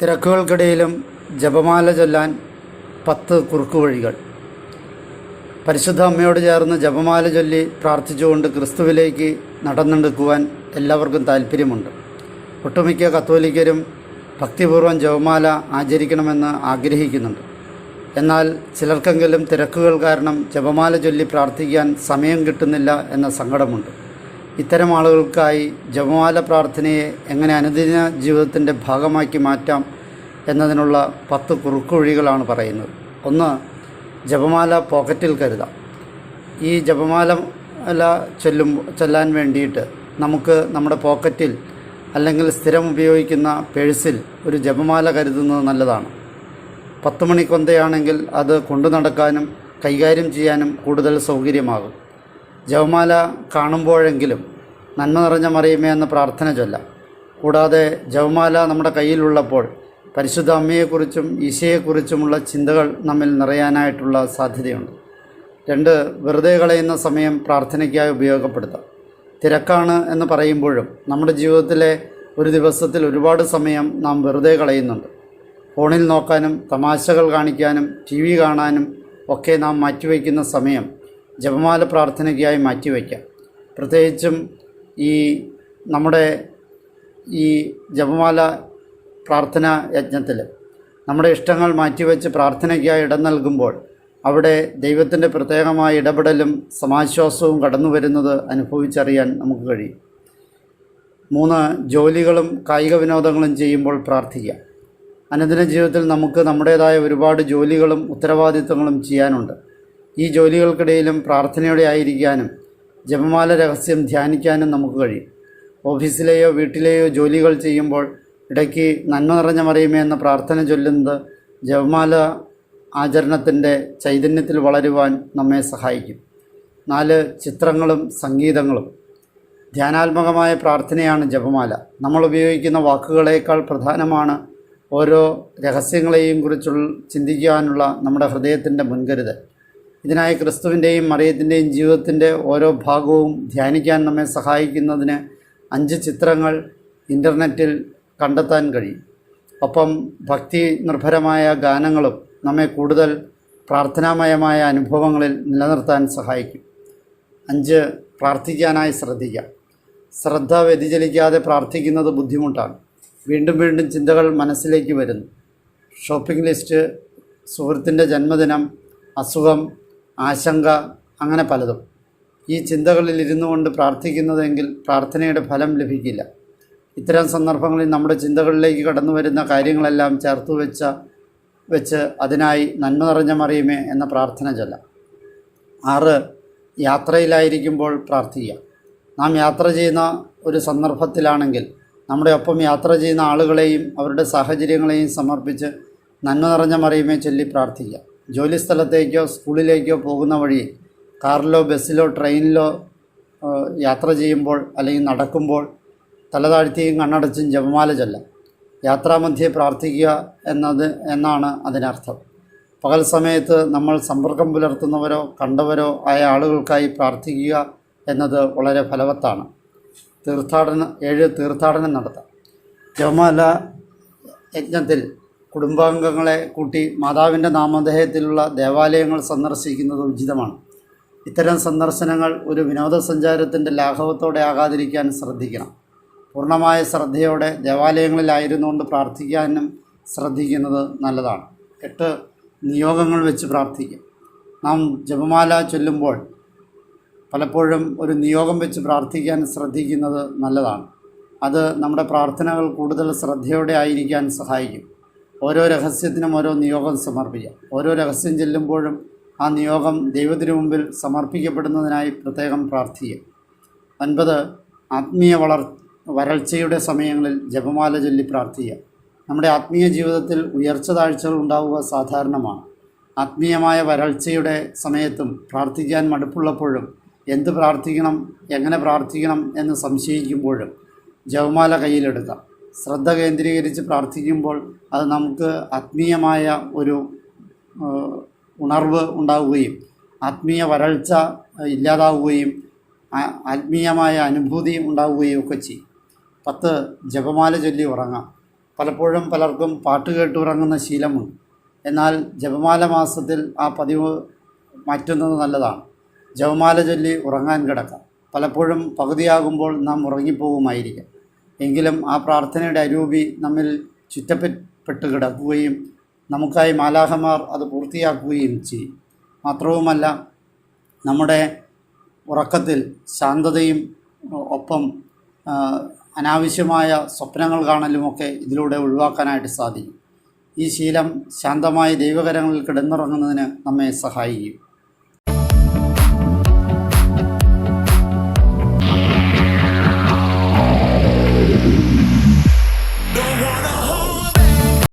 തിരക്കുകൾക്കിടയിലും ജപമാല ചൊല്ലാൻ പത്ത് കുറുക്കു വഴികൾ. പരിശുദ്ധ അമ്മയോട് ചേർന്ന് ജപമാല ചൊല്ലി പ്രാർത്ഥിച്ചുകൊണ്ട് ക്രിസ്തുവിലേക്ക് നടന്നെടുക്കുവാൻ എല്ലാവർക്കും താല്പര്യമുണ്ട് ഒട്ടുമിക്ക കത്തോലിക്കരും ഭക്തിപൂർവം ജപമാല ആചരിക്കണമെന്ന് ആഗ്രഹിക്കുന്നുണ്ട്. എന്നാൽ ചിലർക്കെങ്കിലും തിരക്കുകൾ കാരണം ജപമാല ചൊല്ലി പ്രാർത്ഥിക്കാൻ സമയം കിട്ടുന്നില്ല എന്ന സങ്കടമുണ്ട്. ഇത്തരം ആളുകൾക്കായി ജപമാല പ്രാർത്ഥനയെ എങ്ങനെ അനുദിന ജീവിതത്തിന്റെ ഭാഗമാക്കി മാറ്റാം എന്നതിനുള്ള പത്ത് കുറുക്കുവഴികളാണ് പറയുന്നത്. ഒന്ന് ജപമാല പോക്കറ്റിൽ കരുതാം. ഈ ജപമാല ചൊല്ലും ചൊല്ലാൻ വേണ്ടിയിട്ട് നമുക്ക് നമ്മുടെ പോക്കറ്റിൽ അല്ലെങ്കിൽ സ്ഥിരം ഉപയോഗിക്കുന്ന പേഴ്സിൽ ഒരു ജപമാല കരുതുന്നത് നല്ലതാണ്. പത്ത് മണിക്കൊന്തയാണെങ്കിൽ അത് കൊണ്ടു നടക്കാനും കൈകാര്യം ചെയ്യാനും കൂടുതൽ സൗകര്യമാകും. ജപമാല കാണുമ്പോഴെങ്കിലും നന്മ നിറഞ്ഞ മറിയുമേ എന്ന പ്രാർത്ഥന ചൊല്ലാം. കൂടാതെ ജവമാല നമ്മുടെ കയ്യിലുള്ളപ്പോൾ പരിശുദ്ധ അമ്മയെക്കുറിച്ചും ഈശയെക്കുറിച്ചുമുള്ള ചിന്തകൾ നമ്മിൽ നിറയാനായിട്ടുള്ള സാധ്യതയുണ്ട്. രണ്ട് വെറുതെ കളയുന്ന സമയം പ്രാർത്ഥനയ്ക്കായി ഉപയോഗപ്പെടുത്താം. തിരക്കാണ് എന്ന് പറയുമ്പോഴും നമ്മുടെ ജീവിതത്തിലെ ഒരു ദിവസത്തിൽ ഒരുപാട് സമയം നാം വെറുതെ കളയുന്നുണ്ട്. ഫോണിൽ നോക്കാനും തമാശകൾ കാണിക്കാനും ടി വി കാണാനും ഒക്കെ നാം മാറ്റിവെക്കുന്ന സമയം ജപമാല പ്രാർത്ഥനയ്ക്കായി മാറ്റിവെക്കാം. പ്രത്യേകിച്ചും ഈ നമ്മുടെ ഈ ജപമാല പ്രാർത്ഥന യജ്ഞത്തിൽ നമ്മുടെ ഇഷ്ടങ്ങൾ മാറ്റിവെച്ച് പ്രാർത്ഥനയ്ക്കായി ഇടം നൽകുമ്പോൾ അവിടെ ദൈവത്തിന്റെ പ്രത്യേകമായ ഇടപെടലും സമാശ്വാസവും കടന്നു വരുന്നത് അനുഭവിച്ചറിയാൻ നമുക്ക് കഴിയും. മൂന്ന് ജോലികളും കായിക വിനോദങ്ങളും ചെയ്യുമ്പോൾ പ്രാർത്ഥിക്കാം അനുദിന ജീവിതത്തിൽ നമുക്ക് നമ്മുടേതായ ഒരുപാട് ജോലികളും ഉത്തരവാദിത്വങ്ങളും ചെയ്യാനുണ്ട്. ഈ ജോലികൾക്കിടയിലും പ്രാർത്ഥനയോടെ ആയിരിക്കാനും ജപമാല രഹസ്യം ധ്യാനിക്കാനും നമുക്ക് കഴിയും. ഓഫീസിലെയോ വീട്ടിലെയോ ജോലികൾ ചെയ്യുമ്പോൾ ഇടയ്ക്ക് നന്മ നിറഞ്ഞ മറിയുമേ എന്ന പ്രാർത്ഥന ചൊല്ലുന്നത് ജപമാല ആചരണത്തിന്റെ ചൈതന്യത്തിൽ വളരുവാൻ നമ്മെ സഹായിക്കും. നാല് ചിത്രങ്ങളും സംഗീതങ്ങളും. ധ്യാനാത്മകമായ പ്രാർത്ഥനയാണ് ജപമാല. നമ്മൾ ഉപയോഗിക്കുന്ന വാക്കുകളേക്കാൾ പ്രധാനമാണ് ഓരോ രഹസ്യങ്ങളെയും കുറിച്ചുള്ള ചിന്തിക്കാനുള്ള നമ്മുടെ ഹൃദയത്തിന്റെ മുൻകരുതൽ. ഇതിനായി ക്രിസ്തുവിന്റെയും മറിയത്തിന്റെയും ജീവിതത്തിന്റെ ഓരോ ഭാഗവും ധ്യാനിക്കാൻ നമ്മെ സഹായിക്കുന്നതിന് അഞ്ച് ചിത്രങ്ങൾ ഇന്റർനെറ്റിൽ കണ്ടെത്താൻ കഴിയും. ഒപ്പം ഭക്തി നിർഭരമായ ഗാനങ്ങളും നമ്മെ കൂടുതൽ പ്രാർത്ഥനാമയമായ അനുഭവങ്ങളിൽ നിലനിർത്താൻ സഹായിക്കും. അഞ്ച് പ്രാർത്ഥിക്കാനായി ശ്രദ്ധിക്കാം. ശ്രദ്ധ വ്യതിചലിക്കാതെ പ്രാർത്ഥിക്കുന്നത് ബുദ്ധിമുട്ടാണ്. വീണ്ടും വീണ്ടും ചിന്തകൾ മനസ്സിലേക്ക് വരുന്നു. ഷോപ്പിംഗ് ലിസ്റ്റ് സുഹൃത്തിന്റെ ജന്മദിനം അസുഖം ആശങ്ക അങ്ങനെ പലതും. ഈ ചിന്തകളിൽ ഇരുന്നു കൊണ്ട് പ്രാർത്ഥിക്കുന്നതെങ്കിൽ പ്രാർത്ഥനയുടെ ഫലം ലഭിക്കില്ല. ഇത്തരം സന്ദർഭങ്ങളിൽ നമ്മുടെ ചിന്തകളിലേക്ക് കടന്നു വരുന്ന കാര്യങ്ങളെല്ലാം ചേർത്ത് വെച്ച വെച്ച് അതിനായി നന്മ നിറഞ്ഞ മറിയുമേ എന്ന പ്രാർത്ഥന ചൊല്ലാം. ആറ് യാത്രയിലായിരിക്കുമ്പോൾ പ്രാർത്ഥിക്കുക. നാം യാത്ര ചെയ്യുന്ന ഒരു സന്ദർഭത്തിലാണെങ്കിൽ നമ്മുടെ ഒപ്പം യാത്ര ചെയ്യുന്ന ആളുകളെയും അവരുടെ സാഹചര്യങ്ങളെയും സമർപ്പിച്ച് നന്മ നിറഞ്ഞ മറിയുമേ ചൊല്ലി പ്രാർത്ഥിക്കാം ജോലി സ്ഥലത്തേക്കോ സ്കൂളിലേക്കോ പോകുന്ന വഴി കാറിലോ ബസ്സിലോ ട്രെയിനിലോ യാത്ര ചെയ്യുമ്പോൾ അല്ലെങ്കിൽ നടക്കുമ്പോൾ തലതാഴ്ത്തിയും കണ്ണടച്ചും ജപമാല ചൊല്ലാം. യാത്രാമധ്യേ പ്രാർത്ഥിക്കുക എന്നത് എന്നാണ് അതിനർത്ഥം. പകൽ സമയത്ത് നമ്മൾ സമ്പർക്കം പുലർത്തുന്നവരോ കണ്ടവരോ ആയ ആളുകൾക്കായി പ്രാർത്ഥിക്കുക എന്നത് വളരെ ഫലവത്താണ്. തീർത്ഥാടന ഏഴ് തീർത്ഥാടനം നടത്താം. ജപമാല യജ്ഞത്തിൽ കുടുംബാംഗങ്ങളെ കൂട്ടി മാതാവിന്റെ നാമധേയത്തിലുള്ള ദേവാലയങ്ങൾ സന്ദർശിക്കുന്നത് ഉചിതമാണ്. ഇത്തരം സന്ദർശനങ്ങൾ ഒരു വിനോദസഞ്ചാരത്തിന്റെ ലാഘവത്തോടെ ആകാതിരിക്കാൻ ശ്രദ്ധിക്കണം. പൂർണമായ ശ്രദ്ധയോടെ ദേവാലയങ്ങളിലായിരുന്നുകൊണ്ട് പ്രാർത്ഥിക്കാനും ശ്രദ്ധിക്കുന്നത് നല്ലതാണ്. എട്ട് നിയോഗങ്ങൾ വെച്ച് പ്രാർത്ഥിക്കും. നാം ജപമാല ചൊല്ലുമ്പോൾ പലപ്പോഴും ഒരു നിയോഗം വെച്ച് പ്രാർത്ഥിക്കാൻ ശ്രദ്ധിക്കുന്നത് നല്ലതാണ്. അത് നമ്മുടെ പ്രാർത്ഥനകൾ കൂടുതൽ ശ്രദ്ധയോടെ ആയിരിക്കാൻ സഹായിക്കും. ഓരോ രഹസ്യത്തിനും ഓരോ നിയോഗം സമർപ്പിക്കാം. ഓരോ രഹസ്യം ചെല്ലുമ്പോഴും ആ നിയോഗം ദൈവത്തിനു മുമ്പിൽ സമർപ്പിക്കപ്പെടുന്നതിനായി പ്രത്യേകം പ്രാർത്ഥിക്കുക ഒൻപത് ആത്മീയ വളർ വരൾച്ചയുടെ സമയങ്ങളിൽ ജപമാല ചൊല്ലി പ്രാർത്ഥിക്കുക നമ്മുടെ ആത്മീയ ജീവിതത്തിൽ ഉയർച്ച താഴ്ചകൾ ഉണ്ടാവുക സാധാരണമാണ്. ആത്മീയമായ വരൾച്ചയുടെ സമയത്തും പ്രാർത്ഥിക്കാൻ മടുപ്പുള്ളപ്പോഴും എന്ത് പ്രാർത്ഥിക്കണം എങ്ങനെ പ്രാർത്ഥിക്കണം എന്ന് സംശയിക്കുമ്പോഴും ജപമാല കയ്യിലെടുക്കാം. ശ്രദ്ധ കേന്ദ്രീകരിച്ച് പ്രാർത്ഥിക്കുമ്പോൾ അത് നമുക്ക് ആത്മീയമായ ഒരു ഉണർവ് ഉണ്ടാവുകയും ആത്മീയ വരൾച്ച ഇല്ലാതാവുകയും ആത്മീയമായ അനുഭൂതി ഉണ്ടാവുകയും ഒക്കെ ചെയ്യും. പത്ത് ജപമാല ചൊല്ലി ഉറങ്ങാം. പലപ്പോഴും പലർക്കും പാട്ട് കേട്ട് ഉറങ്ങുന്ന ശീലമുണ്ട്. എന്നാൽ ജപമാല മാസത്തിൽ ആ പതിവ് മാറ്റുന്നത് നല്ലതാണ്. ജപമാല ചൊല്ലി ഉറങ്ങാൻ കിടക്കാം. പലപ്പോഴും പകുതിയാകുമ്പോൾ നാം ഉറങ്ങിപ്പോകുമായിരിക്കാം എങ്കിലും ആ പ്രാർത്ഥനയുടെ അരൂപി നമ്മിൽ ചുറ്റപ്പെട്ട് കിടക്കുകയും നമുക്കായി മാലാഹമാർ അത് പൂർത്തിയാക്കുകയും ചെയ്യും. മാത്രവുമല്ല നമ്മുടെ ഉറക്കത്തിൽ ശാന്തതയും ഒപ്പം അനാവശ്യമായ സ്വപ്നങ്ങൾ കാണലുമൊക്കെ ഇതിലൂടെ ഒഴിവാക്കാനായിട്ട് സാധിക്കും. ഈ ശീലം ശാന്തമായ ദൈവകരങ്ങളിൽ കിടന്നുറങ്ങുന്നതിന് നമ്മെ സഹായിക്കും.